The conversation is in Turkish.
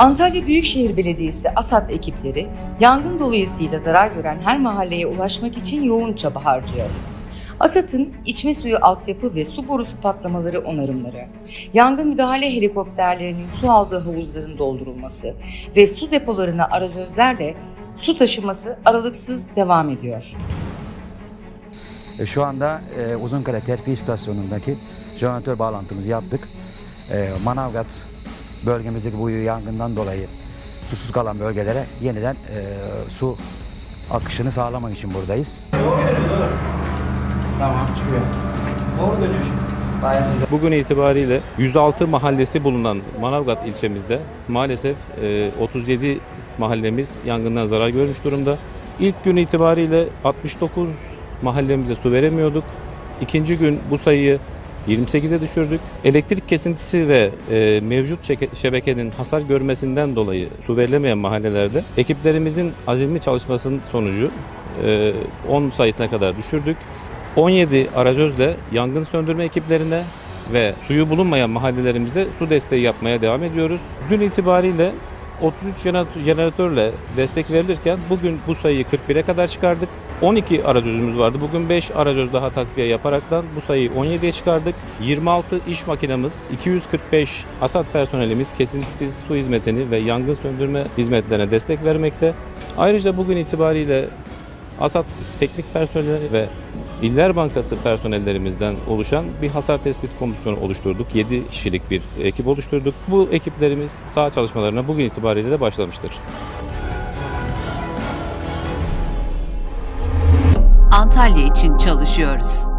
Antalya Büyükşehir Belediyesi ASAD ekipleri yangın dolayısıyla zarar gören her mahalleye ulaşmak için yoğun çaba harcıyor. ASAD'ın içme suyu altyapı ve su borusu patlamaları onarımları, yangın müdahale helikopterlerinin su aldığı havuzların doldurulması ve su depolarına arazözlerle su taşıması aralıksız devam ediyor. E, Şu anda e, Uzunkale Terfi İstasyonu'ndaki jeneratör bağlantımızı yaptık. E, Manavgat bölgemizdeki bu yangından dolayı susuz kalan bölgelere yeniden e, su akışını sağlamak için buradayız. Tamam çıkıyor. Doğru dönüyor. Bugün itibariyle 106 mahallesi bulunan Manavgat ilçemizde maalesef e, 37 mahallemiz yangından zarar görmüş durumda. İlk gün itibariyle 69 mahallemize su veremiyorduk. İkinci gün bu sayıyı 28'e düşürdük. Elektrik kesintisi ve e, mevcut şebekenin hasar görmesinden dolayı su verilemeyen mahallelerde ekiplerimizin azimli çalışmasının sonucu e, 10 sayısına kadar düşürdük. 17 arazözle yangın söndürme ekiplerine ve suyu bulunmayan mahallelerimizde su desteği yapmaya devam ediyoruz. Dün itibariyle 33 jeneratör- jeneratörle destek verilirken bugün bu sayıyı 41'e kadar çıkardık. 12 arazözümüz vardı. Bugün 5 arazöz daha takviye yaparaktan bu sayıyı 17'ye çıkardık. 26 iş makinamız, 245 ASAD personelimiz kesintisiz su hizmetini ve yangın söndürme hizmetlerine destek vermekte. Ayrıca bugün itibariyle ASAD teknik personeli ve İller Bankası personellerimizden oluşan bir hasar tespit komisyonu oluşturduk. 7 kişilik bir ekip oluşturduk. Bu ekiplerimiz saha çalışmalarına bugün itibariyle de başlamıştır. Antalya için çalışıyoruz.